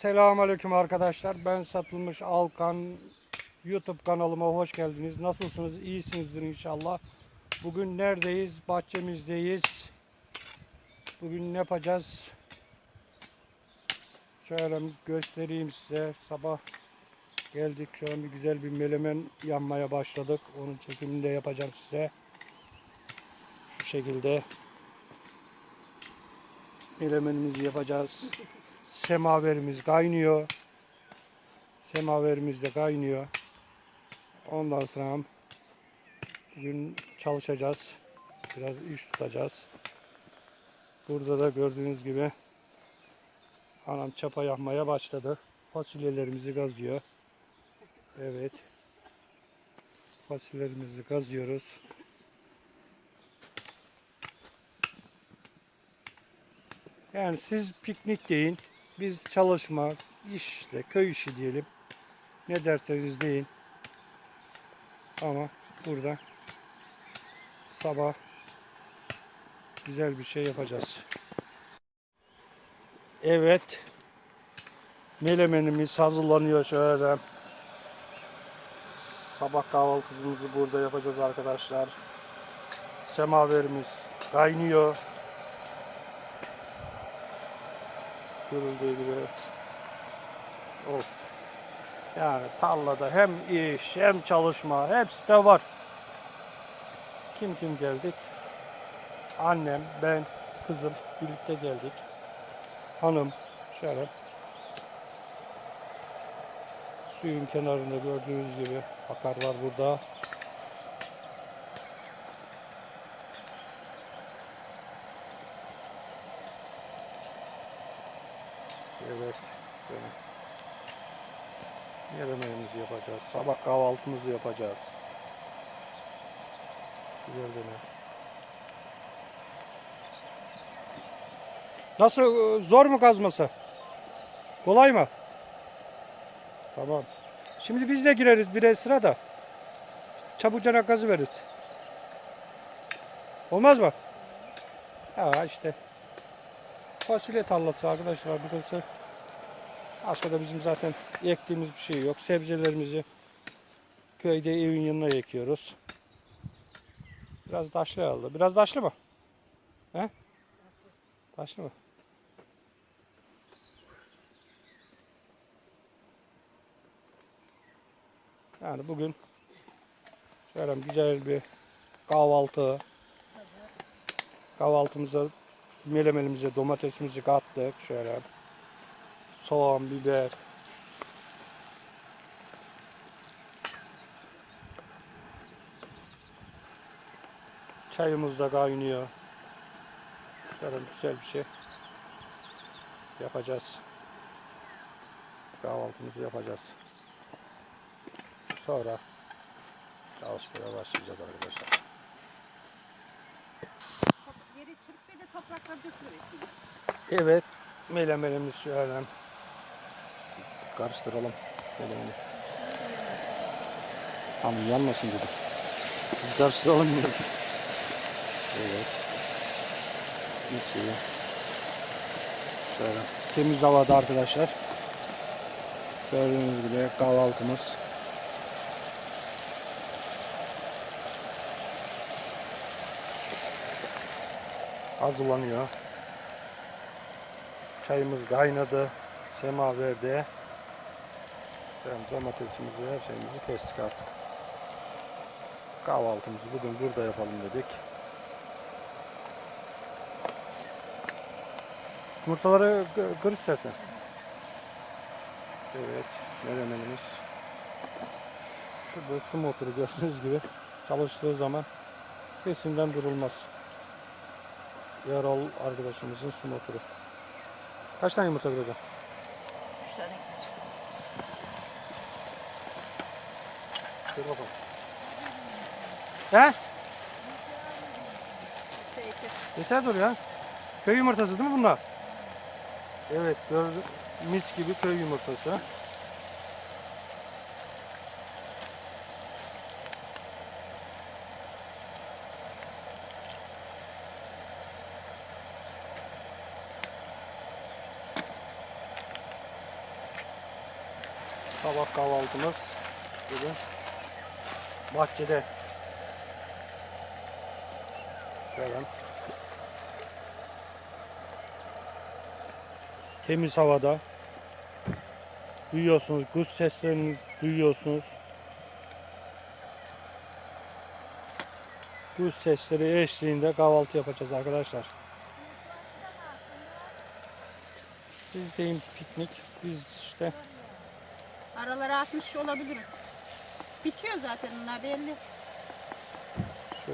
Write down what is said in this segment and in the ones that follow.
Selamünaleyküm arkadaşlar. Ben Satılmış Alkan. YouTube kanalıma hoş geldiniz. Nasılsınız? İyisinizdir inşallah. Bugün neredeyiz? Bahçemizdeyiz. Bugün ne yapacağız? Şöyle göstereyim size. Sabah geldik. An bir güzel bir melemen yanmaya başladık. Onun çekimini de yapacağım size. Şu şekilde melemenimizi yapacağız. Semaverimiz kaynıyor. Semaverimiz de kaynıyor. Ondan sonra bugün çalışacağız. Biraz iş tutacağız. Burada da gördüğünüz gibi anam çapa yapmaya başladı. Fasulyelerimizi gazıyor. Evet. Fasulyelerimizi gazıyoruz. Yani siz piknik deyin. Biz çalışma, işte köy işi diyelim. Ne derseniz deyin. Ama burada sabah güzel bir şey yapacağız. Evet. Melemenimiz hazırlanıyor şöyle. Sabah kahvaltımızı burada yapacağız arkadaşlar. Semaverimiz kaynıyor. Görüldüğü gibi. Of. Yani tarlada hem iş hem çalışma hepsi de var. Kim kim geldik? Annem, ben, kızım birlikte geldik. Hanım şöyle suyun kenarında gördüğünüz gibi bakar var burada. Evet. Şöyle. Yemeğimizi yapacağız. Sabah kahvaltımızı yapacağız. Güzel dene. Nasıl? Zor mu kazması? Kolay mı? Tamam. Şimdi biz de gireriz bir sıra da. Çabucana gazı veririz. Olmaz mı? Ha işte. Fasulye tarlası arkadaşlar burası. Başka da bizim zaten ektiğimiz bir şey yok. Sebzelerimizi köyde evin yanına ekiyoruz. Biraz taşlı aldı. Biraz taşlı mı? He? Taşlı mı? Yani bugün şöyle güzel bir kahvaltı kahvaltımıza melemelimize domatesimizi kattık şöyle soğan, biber. Çayımız da kaynıyor. Şöyle güzel bir şey yapacağız. Kahvaltımızı yapacağız. Sonra çalışmaya başlayacağız arkadaşlar. Yeri çırp ve de topraklar dökülüyor. Evet, melemenimiz şöyle karıştıralım melemeni. Tamam yanmasın dedim. Biz karıştıralım dedim. Evet. Mis gibi. Şöyle temiz havada arkadaşlar. Gördüğünüz gibi kahvaltımız. Hazırlanıyor. Çayımız kaynadı. Semaverde. Ben domatesimizi, her şeyimizi kestik artık. Kahvaltımızı bugün burada yapalım dedik. Yumurtaları gı- kır istersen. Evet, menemenimiz. Şurada su motoru gördüğünüz gibi çalıştığı zaman kesimden durulmaz. Yarol arkadaşımızın su motoru. Kaç tane yumurta kıracağım? Üç tane Dur bakalım. He? Yeter dur ya. Köy yumurtası değil mi bunlar? Evet gördüm. Mis gibi köy yumurtası. Sabah kahvaltımız bugün bahçede. Şöyle. Temiz havada. Duyuyorsunuz, kuş seslerini duyuyorsunuz. Kuş sesleri eşliğinde kahvaltı yapacağız arkadaşlar. Biz deyim piknik, biz işte Aralara atmış olabilir. Bitiyor zaten onlar belli. Şu,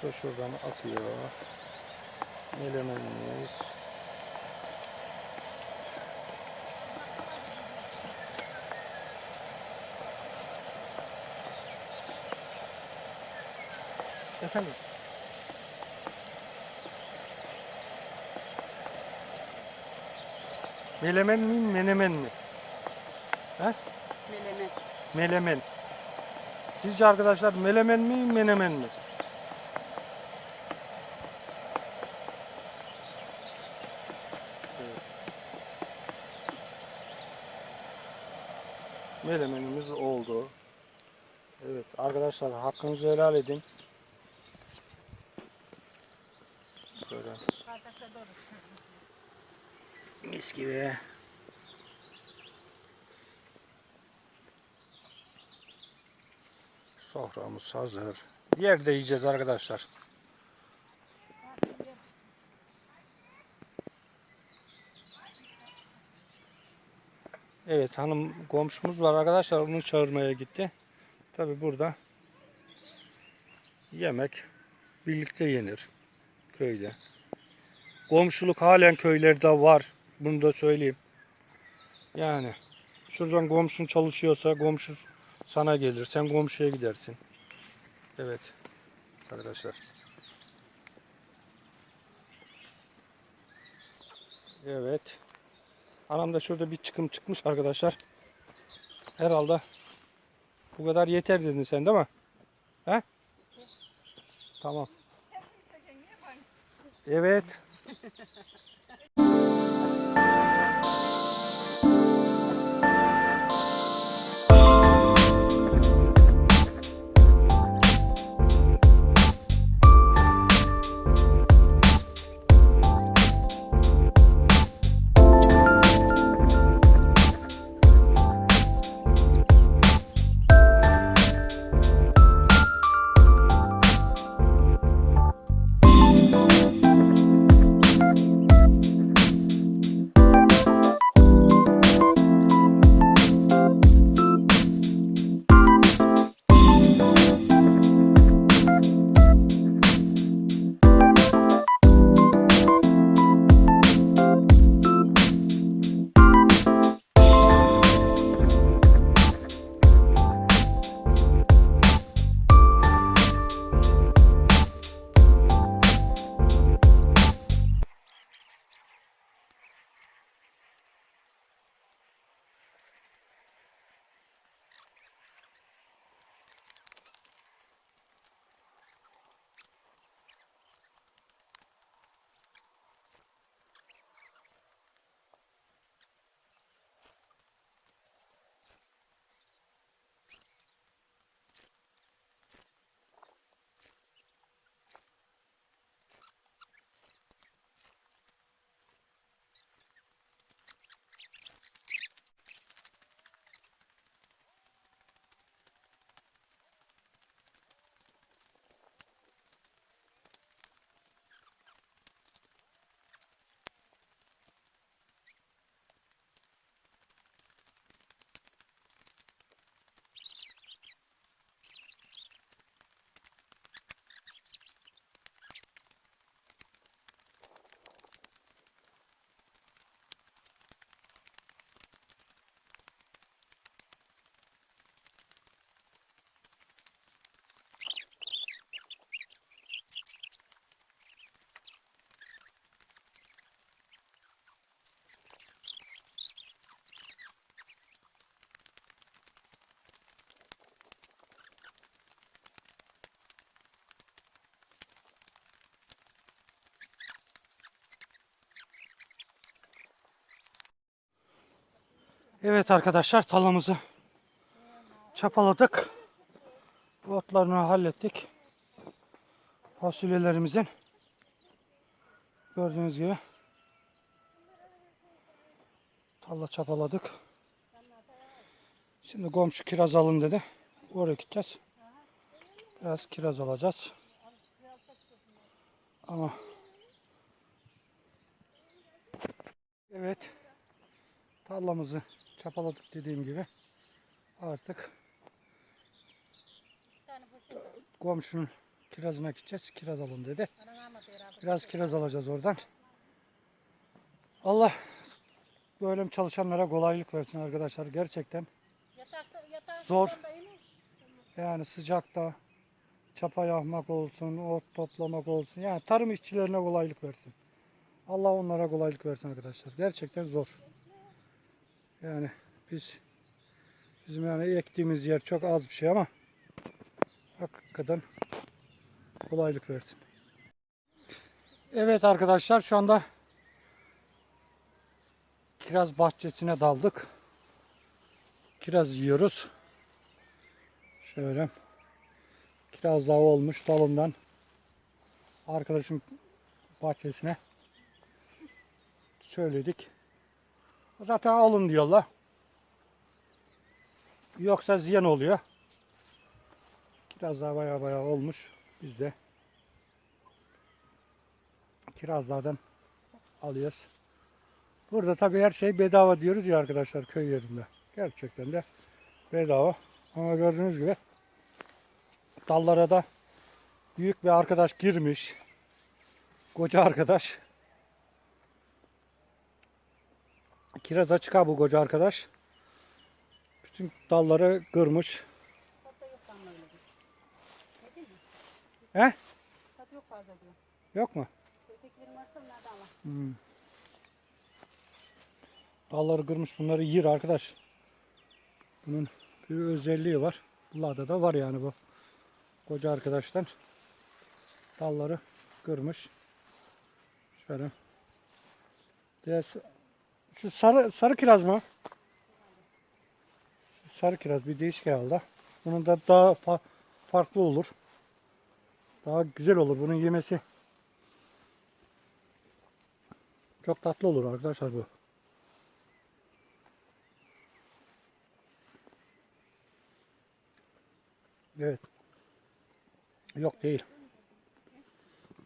şu şuradan atıyor. Melemenimiz. Efendim? Melemen mi, menemen mi? Meleme. Melemen. Sizce arkadaşlar melemen mi, menemen mi? Evet. Melemenimiz oldu. Evet arkadaşlar hakkınızı helal edin. Böyle mis gibi. Soframız hazır. Yerde yiyeceğiz arkadaşlar. Evet hanım komşumuz var arkadaşlar onu çağırmaya gitti. Tabi burada yemek birlikte yenir köyde. Komşuluk halen köylerde var. Bunu da söyleyeyim. Yani şuradan komşun çalışıyorsa komşu sana gelir. Sen komşuya gidersin. Evet. Arkadaşlar. Evet. Anam da şurada bir çıkım çıkmış arkadaşlar. Herhalde bu kadar yeter dedin sen değil mi? He? Tamam. Evet. Evet arkadaşlar tarlamızı çapaladık. Otlarını hallettik. Fasulyelerimizin gördüğünüz gibi tarla çapaladık. Şimdi komşu kiraz alın dedi. Oraya gideceğiz. Biraz kiraz alacağız. Ama evet tarlamızı çapaladık dediğim gibi artık komşunun kirazına gideceğiz. Kiraz alın dedi. Biraz kiraz alacağız oradan. Allah böyle çalışanlara kolaylık versin arkadaşlar. Gerçekten Zor. yani sıcakta çapa yapmak olsun, ot toplamak olsun. Yani tarım işçilerine kolaylık versin. Allah onlara kolaylık versin arkadaşlar. Gerçekten zor. Yani biz bizim yani ektiğimiz yer çok az bir şey ama hakikaten kolaylık versin. Evet arkadaşlar şu anda kiraz bahçesine daldık. Kiraz yiyoruz. Şöyle kiraz dağı olmuş dalından arkadaşım bahçesine söyledik. Zaten alın diyorlar. Yoksa ziyan oluyor. Kiraz daha baya baya olmuş. Biz de kirazlardan alıyoruz. Burada tabii her şey bedava diyoruz ya arkadaşlar köy yerinde. Gerçekten de bedava. Ama gördüğünüz gibi dallara da büyük bir arkadaş girmiş. Koca arkadaş. Kiraza çıkar bu koca arkadaş. Bütün dalları kırmış. tadı yok? He? Tadı yok fazla diyor. Yok mu? Ötekilerin varsa nerede Allah. Hmm. Dalları kırmış bunları yiyir arkadaş. Bunun bir özelliği var. Bunlarda da var yani bu. Koca arkadaştan dalları kırmış. Şöyle. Diğer, şu sarı sarı kiraz mı? Şu sarı kiraz bir değişik herhalde. Bunun da daha fa- farklı olur. Daha güzel olur bunun yemesi. Çok tatlı olur arkadaşlar bu. Evet. Yok değil.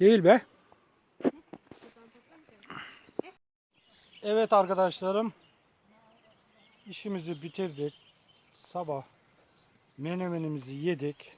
Değil be. Evet arkadaşlarım. İşimizi bitirdik. Sabah menemenimizi yedik.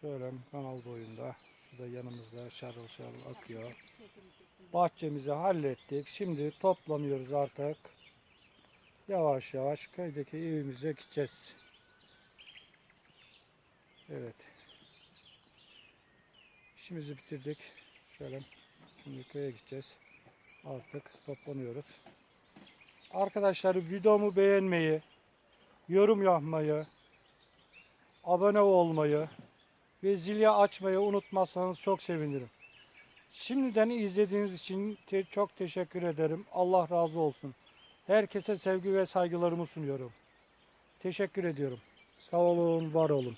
Şöyle kanal boyunda. Su da yanımızda şarıl şarıl akıyor. Bahçemizi hallettik. Şimdi toplanıyoruz artık. Yavaş yavaş köydeki evimize gideceğiz. Evet. İşimizi bitirdik. Şöyle şimdi köye gideceğiz. Artık toplanıyoruz. Arkadaşlar videomu beğenmeyi, yorum yapmayı, abone olmayı ve zili açmayı unutmazsanız çok sevinirim. Şimdiden izlediğiniz için te- çok teşekkür ederim. Allah razı olsun. Herkese sevgi ve saygılarımı sunuyorum. Teşekkür ediyorum. Sağ olun, var olun.